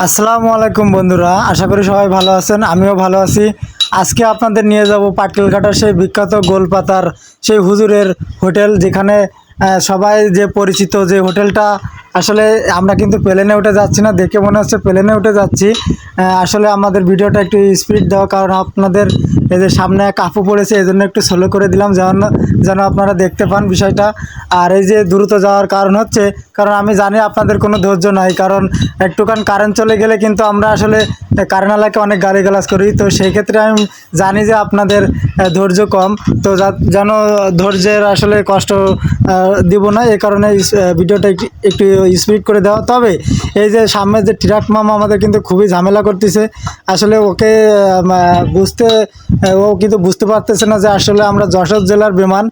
আসসালামু আলাইকুম বন্ধুরা, আশা করি সবাই ভালো আছেন, আমিও ভালো আছি। আজকে আপনাদের নিয়ে যাব পাটকেলঘাটার সেই বিখ্যাত গোলপাতার, সেই হুজুরের হোটেল, যেখানে সবাই যে পরিচিত যে হোটেলটা, আসলে আমরা কিন্তু প্লেনে উঠে যাচ্ছি না, দেখে মনে হচ্ছে প্লেনে উঠে যাচ্ছি। আসলে আমাদের ভিডিওটা একটু স্পিড দেওয়া, কারণ আপনাদের এই যে সামনে কাপু পড়েছে, এই জন্য একটু স্লো করে দিলাম, যেন যেন আপনারা দেখতে পান বিষয়টা। আর এই যে দ্রুত যাওয়ার কারণ হচ্ছে, কারণ আমি জানি আপনাদের কোনো ধৈর্য নাই, কারণ একটুখান কারেন্ট চলে গেলে কিন্তু আমরা আসলে কারেন্ট আলাকে অনেক গালিগালাজ করি। তো সেই ক্ষেত্রে আমি জানি যে আপনাদের ধৈর্য কম। তো যেন ধৈর্যের আসলে কষ্ট দিব না এই কারণে ভিডিওটা একটু স্পিড করে দেওয়া। তবে এই যে সামনে যে ট্রাক মামা, আমাদের কিন্তু খুবই ঝামেলা করতেছে। আসলে ওকে বুঝতে ও কিন্তু বুঝতে পারতেছে না যে আসলে আমরা যশোর জেলার বিমান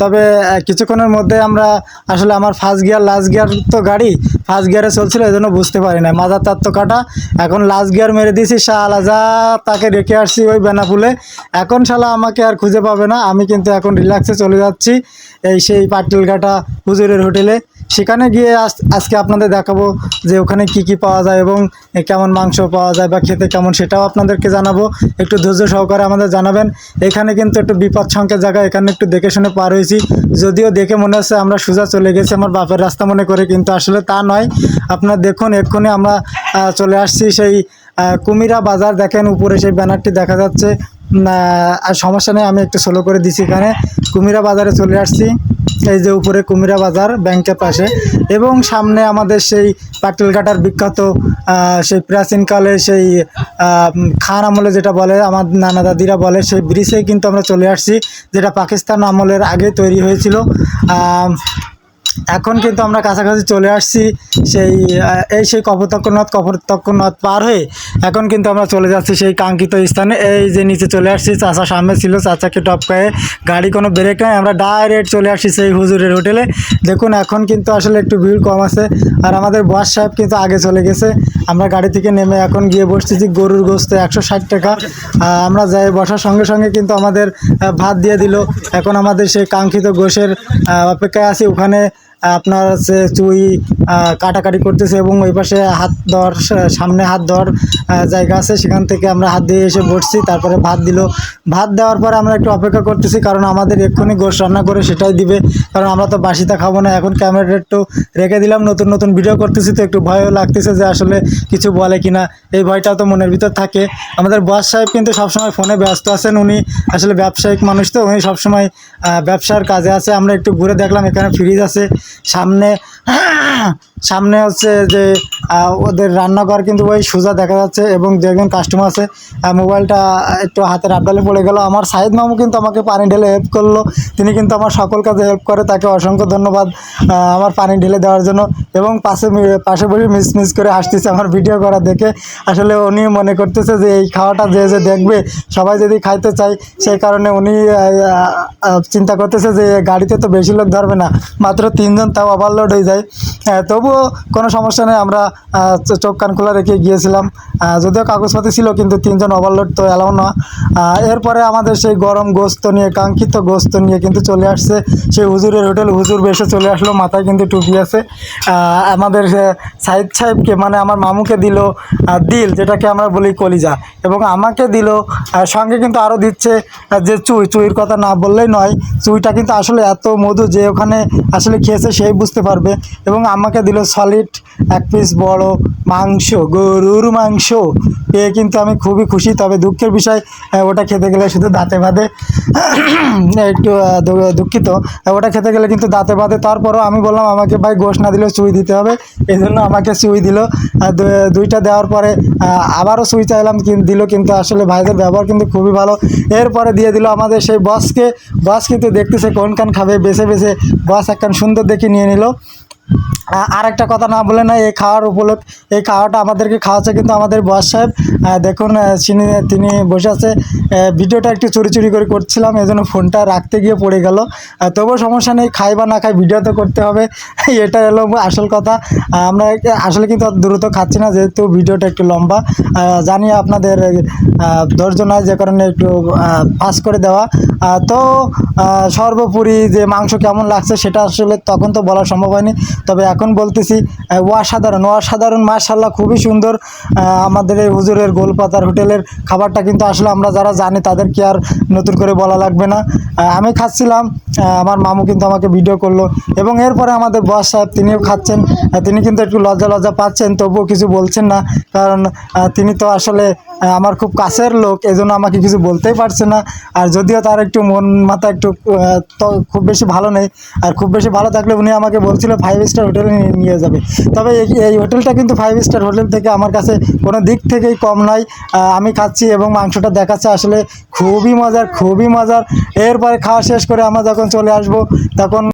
তবে কিছুক্ষণের মধ্যে আমরা, আসলে আমার ফার্স্ট গিয়ার লাস্ট গিয়ার তো গাড়ি ফার্স্ট গিয়ারে চলছিল, এই জন্য বুঝতে পারি না মাজার তার তো কাটা। এখন লাস্ট গিয়ার মেরে দিয়েছি শালা যা তাকে রেখে আসছি ওই বেনাপুলে। এখন শালা আমাকে আর খুঁজে পাবে না, আমি কিন্তু এখন রিল্যাক্সে চলে যাচ্ছি এই সেই পাটকেলঘাটা হুজুরের হোটেলে। সেখানে গিয়ে আজ- আজকে আপনাদের দেখাবো যে ওখানে কি কি পাওয়া যায় এবং কেমন মাংস পাওয়া যায় বা খেতে কেমন সেটাও আপনাদেরকে জানাব। একটু ধৈর্য সহকারে আমাদের জানাবেন। এখানে কিন্তু একটু বিপদ সংকেত জায়গা, এখানে একটু দেখে শুনে পার হয়েছি। যদিও দেখে মনে হচ্ছে আমরা সোজা চলে গেছি, আমার বাপের রাস্তা মনে করে, কিন্তু আসলে তা নয়। আপনারা দেখুন, এক্ষুনি আমরা চলে আসছি সেই কুমিরা বাজার। দেখেন, উপরে সেই ব্যানারটি দেখা যাচ্ছে। আর সমস্যা নেই, আমি একটু স্লো করে দিছি এখানে। কুমিরা বাজারে চলে আসছি। এই যে উপরে কুমিরা বাজার, ব্যাংকের পাশে। এবং সামনে আমাদের সেই পাটকেলঘাটার বিখ্যাত সেই প্রাচীনকালে সেই খান আমলে যেটা বলে, আমার নানা দাদিরা বলে, সেই ব্রিজে কিন্তু আমরা চলে আসছি, যেটা পাকিস্তান আমলের আগে তৈরি হয়েছিল। এখন কিন্তু আমরা কাছাকাছি চলে আসছি সেই এই সেই কপোতাক্ষনাথ কপোতাক্ষনাথ পার হয়ে এখন কিন্তু আমরা চলে যাচ্ছি সেই কাঙ্ক্ষিত স্থানে। এই যে নিচে চলে আসছি চাচা সামনে ছিল চাচাকে টপকায়ে গাড়ি কোনো ব্রেক নাই আমরা ডাইরেক্ট চলে আসছি সেই হুজুরের হোটেলে। দেখুন এখন কিন্তু আসলে একটু ভিড় কম আছে। আর আমাদের বস সাহেব কিন্তু আগে চলে গেছে। আমরা গাড়ি থেকে নেমে এখন গিয়ে বসতেছি গরুর গোস্ত একশো ষাট টাকা। আমরা যাই বসার সঙ্গে সঙ্গে কিন্তু আমাদের ভাত দিয়ে দিল। এখন আমাদের সেই কাঙ্ক্ষিত আহ, অপেক্ষায় আছি। ওখানে আপনার হচ্ছে চুই কাটাকাটি করতেছে এবং ওই পাশে হাত সা- সামনে হাত আহ, জায়গা আছে সেখান থেকে আমরা হাত দিয়ে এসে বসছি তারপরে ভাত দিল। ভাত দেওয়ার পরে আমরা একটু অপেক্ষা করতেছি কারণ আমাদের এক্ষুনি গোশ রান্না করে সেটাই দিবে কারণ আমরা তো বাসিটা খাব না এখন ক্যামেরাটা একটু রেখে দিলাম নতুন নতুন ভিডিও করতেছি তো একটু ভয়ও লাগতেছে যে আসলে কিছু বলে কিনা এই ভয়টাও তো মনের ভিতর থাকে। আমাদের বস সাহেব কিন্তু সবসময় ফোনে ব্যস্ত আছেন উনি আসলে ব্যবসায়িক মানুষ তো উনি সবসময় ব্যবসার কাজে আছে আমরা একটু ঘুরে দেখলাম এখানে ফ্রিজ আছে। সামনে সামনে হচ্ছে যে ওদের রান্নাঘর কিন্তু ওই সোজা দেখা যাচ্ছে এবং যে একজন কাস্টমার আছে। মোবাইলটা একটু হাতের আবডালে পড়ে গেল। আমার সাইদ মামু কিন্তু আমাকে পানি ঢেলে হেল্প করল। তিনি কিন্তু আমার সকল কাজে হেল্প করে। তাকে অসংখ্য ধন্যবাদ আমার পানি ঢেলে দেওয়ার জন্য এবং পাশে পাশে বসে মিস মিস করে হাসতেছে আমার ভিডিও করা দেখে। আসলে উনি মনে করতেছে যে এই খাওয়াটা যে যে দেখবে সবাই যদি খাইতে চায় সেই কারণে উনি চিন্তা করতেছে যে গাড়িতে তো বেশি লোক ধরবে না। মাত্র তিনজন তাও ওভারলোড হয়ে যায়। আহ, তবুও কোনো সমস্যা নেই, আমরা চোখ কান খোলা রেখে গিয়েছিলাম। যদিও কাগজপাতি ছিল, কিন্তু তিনজন ওভারলোড তো এলাও না। এরপরে আমাদের সেই গরম গোস্ত নিয়ে, কাঙ্ক্ষিত গোস্ত নিয়ে কিন্তু চলে আসছে। সেই হুজুরের হোটেল, হুজুর বেশে চলে আসলো, মাথায় কিন্তু টুপি আছে। আমাদের সাইদ সাহেবকে মানে আমার মামুকে দিল দিল, যেটাকে আমরা বলি কলিজা। এবং আমাকে দিল সঙ্গে কিন্তু আরও দিচ্ছে যে চুই, চুইয়ের কথা না বললেই নয়। চুইটা কিন্তু আসলে এত মধু যে ওখানে আসলে খেয়েছে, সেই বুঝতে পারবে। এবং আমাকে দিল সলিড এক পিস বড় মাংস, গরুর মাংস। পেয়ে কিন্তু আমি খুবই খুশি। তবে দুঃখের বিষয় ওটা খেতে গেলে শুধু দাঁতে বাঁধে। একটু দুঃখিত। ওটা খেতে গেলে কিন্তু দাঁতে বাঁধে। তারপরও আমি বললাম, আমাকে ভাই গোশ না দিলেও চুই দিতে হবে। এই জন্য আমাকে চুই দিল। দুইটা দেওয়ার পরে আবারও সুই চাইলাম দিল কিন্তু আসলে ভাইদের ব্যবহার কিন্তু খুবই ভালো। এরপরে দিয়ে দিল আমাদের সেই বসকে। বস কিন্তু দেখতেছে কোন কান খাবে, বেছে বেছে বস একখান সুন্দর দেখে নিয়ে নিল। আর একটা কথা না বলে না, এই খাওয়ার উপলক্ষ, এই খাওয়াটা আমাদেরকে খাওয়াচ্ছে কিন্তু আমাদের বস সাহেব। দেখুন তিনি তিনি বসে আছে। ভিডিওটা একটু চুরি চুরি করে করছিলাম, এই জন্য ফোনটা রাখতে গিয়ে পড়ে গেল। তবুও সমস্যা নেই, খাই বা না খাই ভিডিও তো করতে হবে। এটা এলো আসল কথা। আমরা আসলে কিন্তু দ্রুত খাচ্ছি না, যেহেতু ভিডিওটা একটু লম্বা। জানি আপনাদের ধৈর্য নয় যে কারণে একটু পাস করে দেওয়া। তো সর্বোপরি যে মাংস কেমন লাগছে, সেটা আসলে তখন তো বলা সম্ভব হয়নি। তবে এখন বলতেছি অসাধারণ অসাধারণ মার্শাল্লাহ খুবই সুন্দর আমাদের এই হুজুরের গোলপাতার হোটেলের খাবারটা কিন্তু আসলে আমরা যারা জানি তাদের কি আর নতুন করে বলা লাগবে না। আমি খাচ্ছিলাম আমার মামু কিন্তু আমাকে ভিডিও করল এবং এরপরে আমাদের বস সাহেব তিনিও খাচ্ছেন। তিনি কিন্তু একটু লজ্জা লজ্জা পাচ্ছেন, তবুও কিছু বলছেন না, কারণ তিনি তো আসলে আমার খুব কাছের লোক এজন্য আমাকে কিছু বলতেই পারছে না। আর যদিও তার একটু মন মাথা একটু খুব বেশি ভালো নেই আর খুব বেশি ভালো থাকলে উনি আমাকে বলছিল ফাইভ স্টার হোটেলে নিয়ে- যাবে। তবে এই এই হোটেলটা কিন্তু ফাইভ স্টার হোটেল থেকে আমার কাছে কোনো দিক থেকেই কম আহ, আমি খাচ্ছি এবং মাংসটা দেখাচ্ছে আসলে খুবই মজার খুবই মজার। এরপরে খাওয়া শেষ করে আমরা যখন চলে আসব তখন